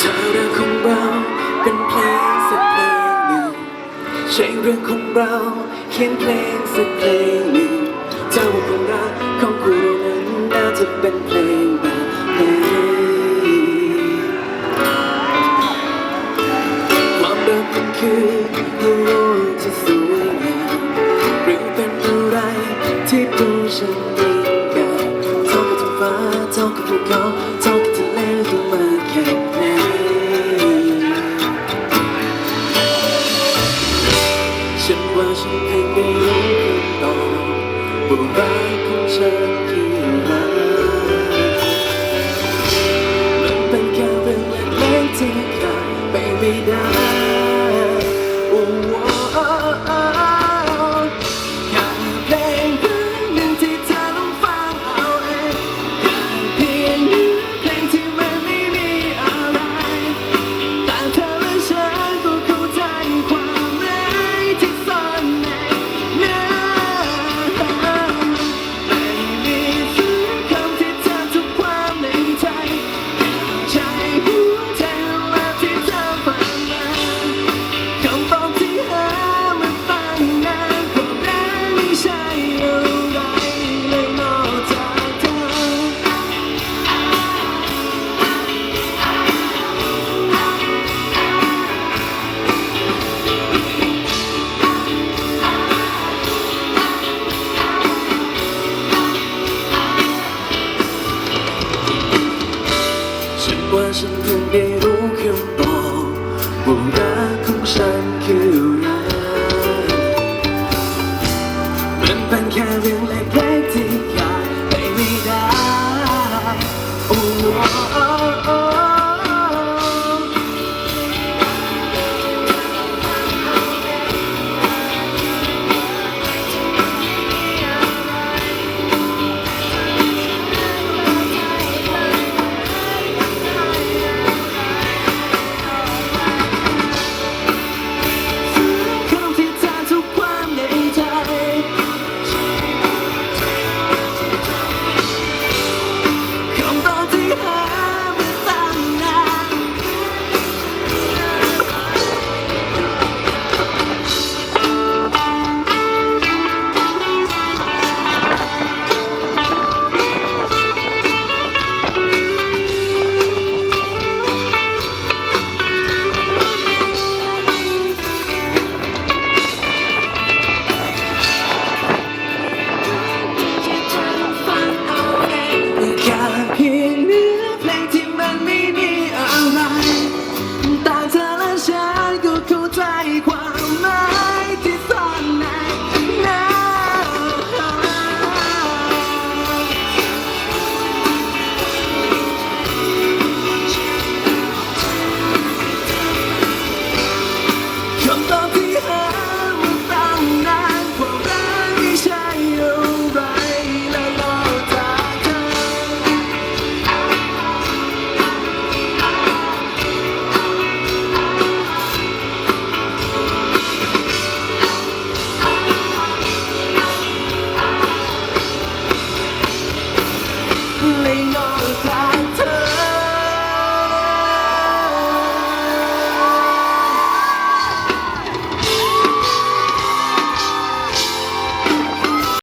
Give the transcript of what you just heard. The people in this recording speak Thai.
เธอเรื่องของเราเป็นเพลงสักเพลงหนึ่งใช่เรื่องของเราเขียนเพลงสักเพลงหนึ่งเจ้าของรักของกูนั้นน่าจะเป็นเพลงแบบนี้ความรักมันคือหัวจะสวยงามหรือเป็นอะไรที่ดูฉันยิ่งใหญ่เท่ากับท้องฟ้าเท่ากับภูเขาเท่า ฉันว่าฉันเพียงได้รู้คำตอบว่ารักของฉันคืออะไรมันเป็นแค่เรื่องเล็กๆที่ขาดไปไม่ได้ ว่าฉันเพิ่งได้รู้คำตอบว่ารักของฉันคือรักมันเป็นแค่เรื่องเล็กๆที่อยากไม่ได้โอ้